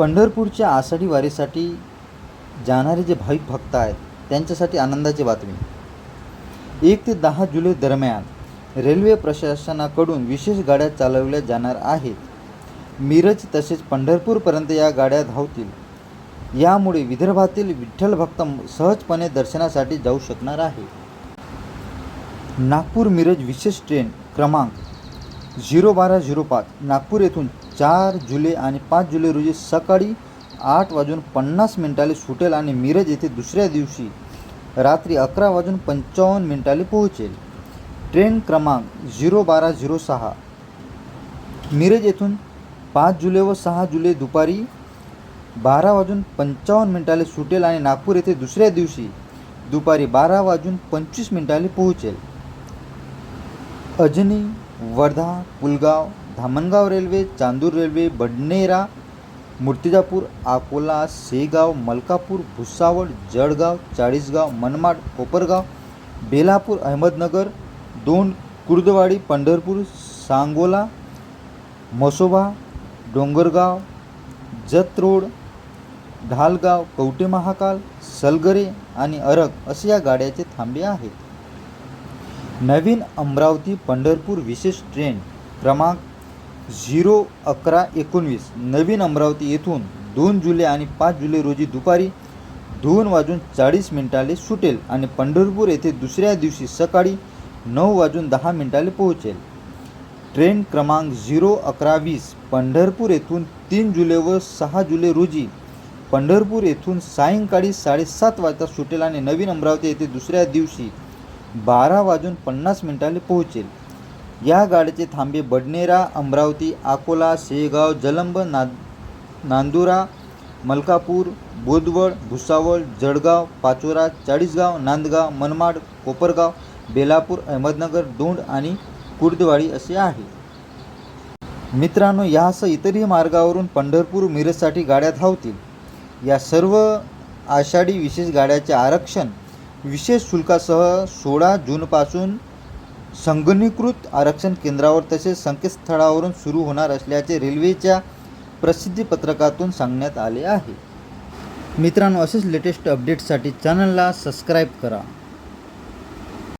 पंढरपूरच्या आषाढी वारीसाठी जाणारे जे भाविक भक्त आहेत त्यांच्यासाठी आनंदाची बातमी. एक ते दहा जुलै दरम्यान रेल्वे प्रशासनाकडून विशेष गाड्या चालवल्या जाणार आहेत. मिरज तसेच पंढरपूरपर्यंत या गाड्या धावतील. यामुळे विदर्भातील विठ्ठल भक्त सहजपणे दर्शनासाठी जाऊ शकणार आहे नागपूर मिरज विशेष ट्रेन क्रमांक झिरो बारा झिरो पाच नागपूर येथून चार जुलै आणि पाच जुलै रोजी सकाळी आठ वाजून पन्नास मिनिटाले सुटेल आणि मिरज येथे दुसऱ्या दिवशी रात्री अकरा वाजून पंचावन्न मिनिटाले पोहोचेल. ट्रेन क्रमांक झिरो बारा झिरो सहा. मिरज येथून पाच जुलै व सहा जुलै दुपारी बारा वाजून पंचावन्न मिनिटाले सुटेल आणि नागपूर येथे दुसऱ्या दिवशी दुपारी बारा वाजून पंचवीस मिनिटाले पोहोचेल. अजनी वर्धा पुलगाव धामणगाव रेल्वे चांदूर रेल्वे बडनेरा मूर्तिजापूर अकोला शेगाव मलकापूर भुसावळ जळगाव चाळीसगाव मनमाड कोपरगाव बेलापूर अहमदनगर दोन कुर्दवाडी पंढरपूर सांगोला मसोबा डोंगरगाव जत रोड ढालगाव कवटे महाकाल सलगरे आणि अरग असे या गाड्याचे थांबे आहेत. नवीन अमरावती पंढरपूर विशेष ट्रेन क्रमांक झिरो अकरा एकोणवीस. नवीन अमरावती येथून दोन जुलै आणि पाच जुलै रोजी दुपारी दोन वाजून चाळीस मिनिटाले सुटेल आणि पंढरपूर येथे दुसऱ्या दिवशी सकाळी नऊ वाजून दहा मिनिटाले पोहोचेल. ट्रेन क्रमांक झिरो अकरा वीस. पंढरपूर येथून तीन जुलै व सहा जुलै रोजी पंढरपूर येथून सायंकाळी साडेसात वाजता सुटेल आणि नवीन अमरावती येथे दुसऱ्या दिवशी बारा वाजून पन्नास मिनिटाले पोहोचेल. या गाडीचे थांबे बडनेरा अमरावती अकोला शेगाव जलंब ना नांदुरा मलकापूर बोदवड भुसावळ जळगाव पाचोरा चाळीसगाव नांदगाव मनमाड कोपरगाव बेलापूर अहमदनगर दोंड आणि कुर्दवाडी असे आहे. मित्रांनो यासह इतरही मार्गावरून पंढरपूर मिरजसाठी गाड्या धावतील. या सर्व आषाढी विशेष गाड्याचे आरक्षण विशेष शुल्कासह सोळा जूनपासून संगणीकृत आरक्षण केंद्रावर तसेच संकेतस्थळावरून सुरू होणार असल्याचे रेल्वेच्या प्रसिद्धीपत्रकातून सांगण्यात आले आहे. मित्रांनो असेच लेटेस्ट अपडेट्ससाठी चॅनलला सबस्क्राईब करा.